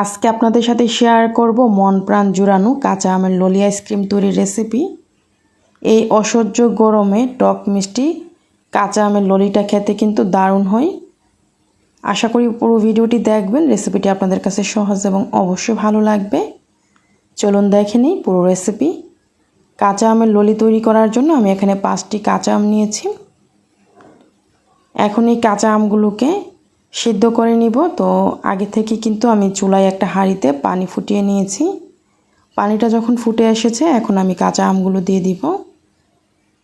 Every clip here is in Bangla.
আজকে আপনাদের সাথে শেয়ার করব মন প্রাণ জুড়ানো কাঁচা আমের ললি আইসক্রিম তৈরির রেসিপি এই অসহ্য গরমে টক মিষ্টি, কাঁচা আমের ললিটা খেতে কিন্তু দারুণ হয়। আশা করি পুরো ভিডিওটি দেখবেন রেসিপিটি আপনাদের কাছে সহজ এবং অবশ্যই ভালো লাগবে। চলুন দেখে নিই পুরো রেসিপি কাঁচা আমের ললি তৈরি করার জন্য আমি এখানে পাঁচটি কাঁচা আম নিয়েছি। এখন এই কাঁচা আমগুলোকে সিদ্ধ করে নিব। তো আগে থেকে কিন্তু আমি চুলায় একটা হাঁড়িতে পানি ফুটিয়ে নিয়েছি। পানিটা যখন ফুটে এসেছে, এখন আমি কাঁচা আমগুলো দিয়ে দিব।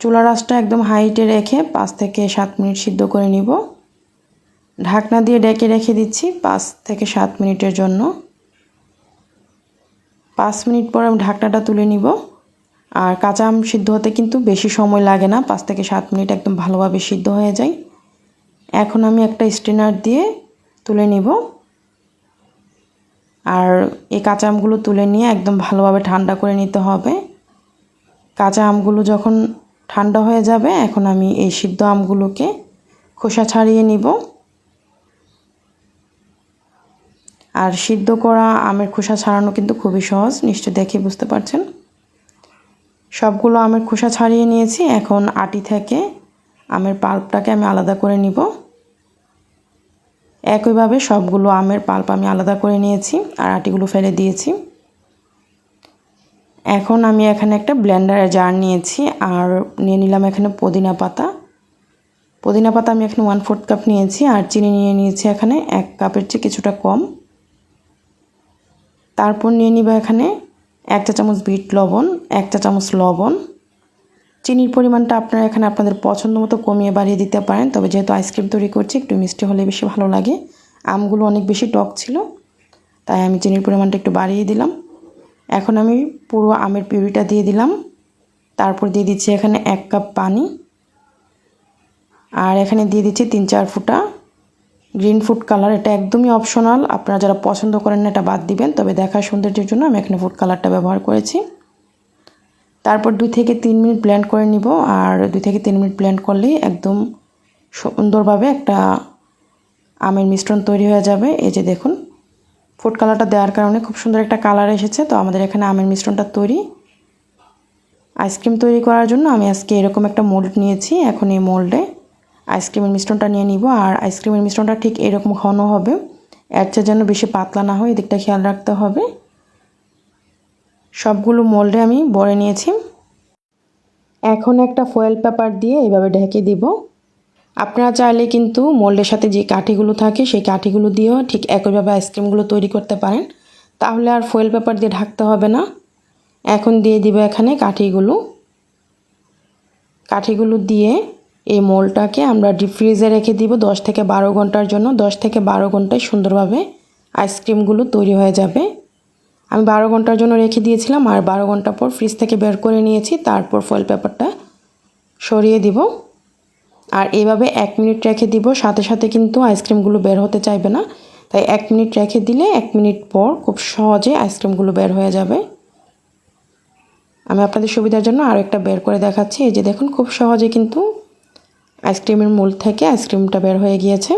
চুলা রাসটা একদম হাইটে রেখে পাঁচ থেকে সাত মিনিট সিদ্ধ করে নিব। ঢাকনা দিয়ে ডেকে রেখে দিচ্ছি পাঁচ থেকে সাত মিনিটের জন্য। পাঁচ মিনিট পর আমি ঢাকনাটা তুলে নিব। আর কাঁচা আম সিদ্ধ হতে কিন্তু বেশি সময় লাগে না। পাঁচ থেকে সাত মিনিট একদম ভালোভাবে সিদ্ধ হয়ে যায়। এখন আমি একটা স্ট্রেনার দিয়ে তুলে নিব। আর এই কাঁচা আমগুলো তুলে নিয়ে একদম ভালোভাবে ঠান্ডা করে নিতে হবে। কাঁচা আমগুলো যখন ঠান্ডা হয়ে যাবে, এখন আমি এই সিদ্ধ আমগুলোকে খোসা ছাড়িয়ে নিব। আর সিদ্ধ করা আমের খোসা ছাড়ানো কিন্তু খুবই সহজ নিশ্চয় দেখে বুঝতে পারছেন। সবগুলো আমের খোসা ছাড়িয়ে নিয়েছি, এখন আটি থেকে আমের পাল্পটাকে আমি আলাদা করে নিব। একইভাবে সবগুলো আমের পাল্প আমি আলাদা করে নিয়েছি আর আটিগুলো ফেলে দিয়েছি। এখন আমি এখানে একটা ব্লেন্ডারের জার নিয়েছি আর নিয়ে নিলাম এখানে পুদিনা পাতা। পুদিনা পাতা আমি এখানে ওয়ান ফোর্থ কাপ নিয়েছি আর চিনি নিয়ে নিয়েছি এখানে এক কাপের চেয়ে কিছুটা কম। তারপর নিয়ে নিব এখানে এক চা চামচ বিট লবণ, এক চা চামচ লবণ চিনির পরিমাণটা আপনারা এখানে আপনাদের পছন্দ মতো কমিয়ে বাড়িয়ে দিতে পারেন। তবে যেহেতু আইসক্রিম তৈরি করছি, একটু মিষ্টি হলে বেশি ভালো লাগে। আমগুলো অনেক বেশি টক ছিল, তাই আমি চিনির পরিমাণটা একটু বাড়িয়ে দিলাম। এখন আমি পুরো আমের পিউরিটা দিয়ে দিলাম। তারপর দিয়ে দিচ্ছি এখানে এক কাপ পানি। আর এখানে দিয়ে দিচ্ছি তিন চার ফুটা গ্রিন ফুড কালার। এটা একদমই অপশনাল, আপনারা যারা পছন্দ করেন না, এটা বাদ দিবেন। তবে দেখার সৌন্দর্যের জন্য আমি এখানে ফুড কালারটা ব্যবহার করেছি। তারপর দুই থেকে তিন মিনিট ব্লেন্ড করে নিব, আর দুই থেকে তিন মিনিট ব্লেন্ড করলেই একদম সুন্দরভাবে একটা আমের মিশ্রণ তৈরি হয়ে যাবে। এই যে দেখুন ফুড কালারটা দেওয়ার কারণে খুব সুন্দর একটা কালার এসেছে। তো আমাদের এখানে আমের মিশ্রণটা তৈরি আইসক্রিম তৈরি করার জন্য আমি আজকে এরকম একটা মোল্ড নিয়েছি। এখন এই মোল্ডে আইসক্রিমের মিশ্রণটা নিয়ে নিব, আর আইসক্রিমের মিশ্রণটা ঠিক এরকম ঘন হবে, এর চেয়ে যেন বেশি পাতলা না হয়, এদিকটা খেয়াল রাখতে হবে। সবগুলো মোল্ডে আমি বড়ে নিয়েছি। এখন একটা ফয়েল পেপার দিয়ে এভাবে ঢেকে দিব। আপনারা চাইলে কিন্তু মোল্ডের সাথে যে কাঠিগুলো থাকে, সেই কাঠিগুলো দিয়েও ঠিক একইভাবে আইসক্রিমগুলো তৈরি করতে পারেন। তাহলে আর ফয়েল পেপার দিয়ে ঢাকতে হবে না। এখন দিয়ে দিব এখানে কাঠিগুলো। কাঠিগুলো দিয়ে এই মোলটাকে আমরা ডিপ ফ্রিজে রেখে দিব। দশ থেকে বারো ঘণ্টার জন্য। দশ থেকে বারো ঘন্টায় সুন্দরভাবে আইসক্রিমগুলো তৈরি হয়ে যাবে। আমি বারো ঘণ্টার জন্য রেখে দিয়েছিলাম আর বারো ঘণ্টা পর ফ্রিজ থেকে বের করে নিয়েছি, তারপর ফয়েল পেপারটা সরিয়ে দিব। আর এইভাবে এক মিনিট রেখে দিব, সাথে সাথে কিন্তু আইসক্রিমগুলো বের হতে চাইবে না। তাই এক মিনিট রেখে দিলে এক মিনিট পর খুব সহজে আইসক্রিমগুলো বের হয়ে যাবে। আমি আপনাদের সুবিধার জন্য আরও একটা বের করে দেখাচ্ছি। এই যে দেখুন, খুব সহজে কিন্তু আইসক্রিমের মূল থেকে আইসক্রিমটা বের হয়ে গিয়েছে।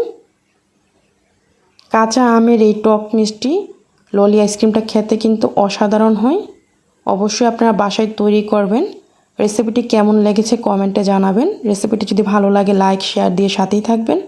কাঁচা আমের এই টক মিষ্টি ললি আইসক্রিমটা খেতে কিন্তু অসাধারণ হয়। অবশ্যই আপনারা বাসায় তৈরি করবেন। রেসিপিটি কেমন লেগেছে কমেন্টে জানাবেন। রেসিপিটি যদি ভালো লাগে লাইক শেয়ার দিয়ে সাথেই থাকবেন।